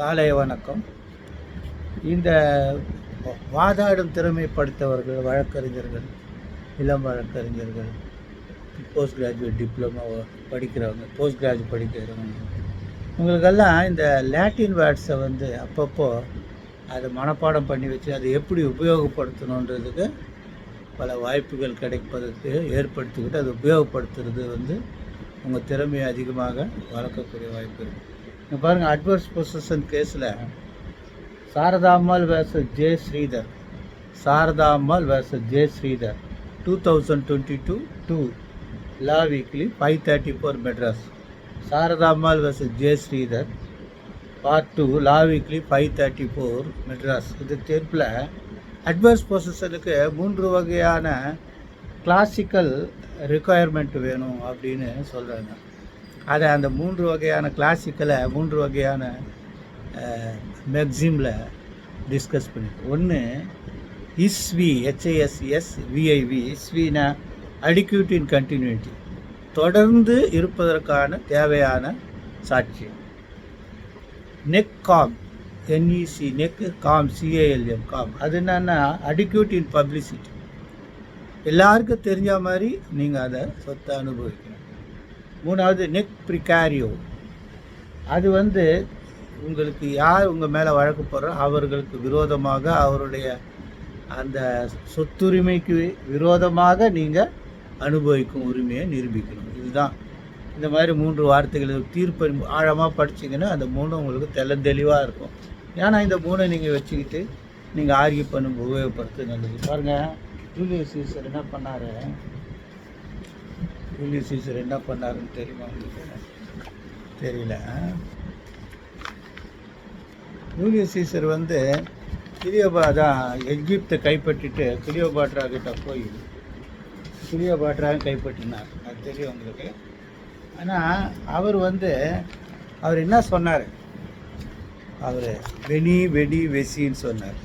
காலை வணக்கம். இந்த வாதாடும் திறமை படுத்தவர்கள் வழக்கறிஞர்கள் இளம் வழக்கறிஞர்கள் போஸ்ட் கிராஜுவேட் டிப்ளமோ படிக்கிறவங்க போஸ்ட் கிராஜுவேட் படிக்கிறவங்க இவங்களுக்கெல்லாம் இந்த லாட்டின் வேர்ட்ஸை வந்து அப்பப்போ அதை மனப்பாடம் பண்ணி வச்சு அதை எப்படி உபயோகப்படுத்தணுன்றதுக்கு பல வாய்ப்புகள் கிடைப்பதற்கு ஏற்படுத்திக்கிட்டு அதை உபயோகப்படுத்துறது வந்து உங்கள் திறமையை அதிகமாக வளர்க்கக்கூடிய வாய்ப்பு இருக்குது இங்கே பாருங்கள் அட்வர்ஸ் பொசிஷன் கேஸில் Saradhammal versus J Sridhar. Saradhammal versus J Sridhar. Two thousand twenty two two law weekly five thirty four Madras Saradhammal versus J Sridhar. Part two law weekly five thirty four Madras இது தீர்ப்பில் adverse பொசிஷனுக்கு மூன்று வகையான classical requirement வேணும் அப்படின்னு சொல்கிறாங்க அதை அந்த மூன்று வகையான கிளாசிக்கலை மூன்று வகையான மேக்சிமில் டிஸ்கஸ் பண்ணியிருக்கோம் ஒன்று இஸ்வி ஹெச்ஐஎஸ்எஸ் விஐவி இஸ்வினா அடிக்யூட் இன் கண்டினியூட்டி தொடர்ந்து இருப்பதற்கான தேவையான சாட்சியம். நெக் காம் என்இசி நெக் காம் சிஏஎல்எம் காம் அது என்னன்னா அடிக்யூட் இன் பப்ளிசிட்டி எல்லாருக்கும் தெரிஞ்ச மாதிரி நீங்கள் அதை சொத்தை அனுபவிக்கணும். மூணாவது நெக் ப்ரிகாரியோ அது வந்து உங்களுக்கு யார் உங்கள் மேலே வழக்கு போடுறோ அவர்களுக்கு விரோதமாக அவருடைய அந்த சொத்துரிமைக்கு விரோதமாக நீங்கள் அனுபவிக்கும் உரிமையை நிரூபிக்கணும். இதுதான். இந்த மாதிரி மூன்று வார்த்தைகள் தீர்ப்பு ஆழமாக படிச்சிங்கன்னா அந்த மூணு உங்களுக்கு தெள்ள தெளிவாக இருக்கும். ஏன்னா இந்த மூணை நீங்கள் வச்சுக்கிட்டு நீங்கள் ஆர்கியூ பண்ணும் உபயோகப்படுத்து நல்லது. பாருங்கள் ஜூலியஸ் சீசர் என்ன பண்ணாரு? ஜூலியஸ் சீசர் என்ன பண்ணாருன்னு தெரியுமா? உங்களுக்கு தெரியல. ஜூலியஸ் சீசர் வந்து கிளியோபா தான் எகிப்தை கைப்பற்றிட்டு கிளியோபாட்ரா கிட்ட போய் கிளியோபாட்ராவும் கைப்பற்றினார். அது தெரியும் உங்களுக்கு. ஆனால் அவர் வந்து அவர் என்ன சொன்னார்? அவர் வெனி வெடி வெசின்னு சொன்னார்.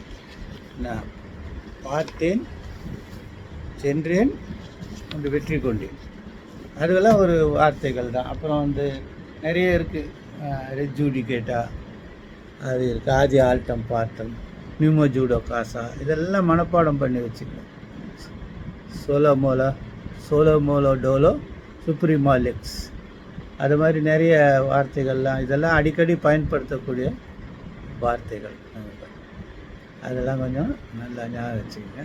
நான் பார்த்தேன் சென்றேன் கொண்டு வெற்றி கொண்டேன். அதுவெல்லாம் ஒரு வார்த்தைகள் தான். அப்புறம் வந்து நிறைய இருக்குது ரெஜூடிகேட்டா அது இருக்குது ஆதி ஆல்டம் பாட்டம் நியூமோ ஜூடோ காசா இதெல்லாம் மனப்பாடம் பண்ணி வச்சுக்கலாம் சோலோ மோலோ சோலோ மோலோ டோலோ சுப்ரிமாலிக்ஸ் அது மாதிரி நிறைய வார்த்தைகள்லாம் இதெல்லாம் அடிக்கடி பயன்படுத்தக்கூடிய வார்த்தைகள். அதெல்லாம் கொஞ்சம் நல்லா ஞாபகம் வச்சுக்கோங்க.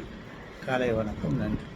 காலை வணக்கம். நன்றி.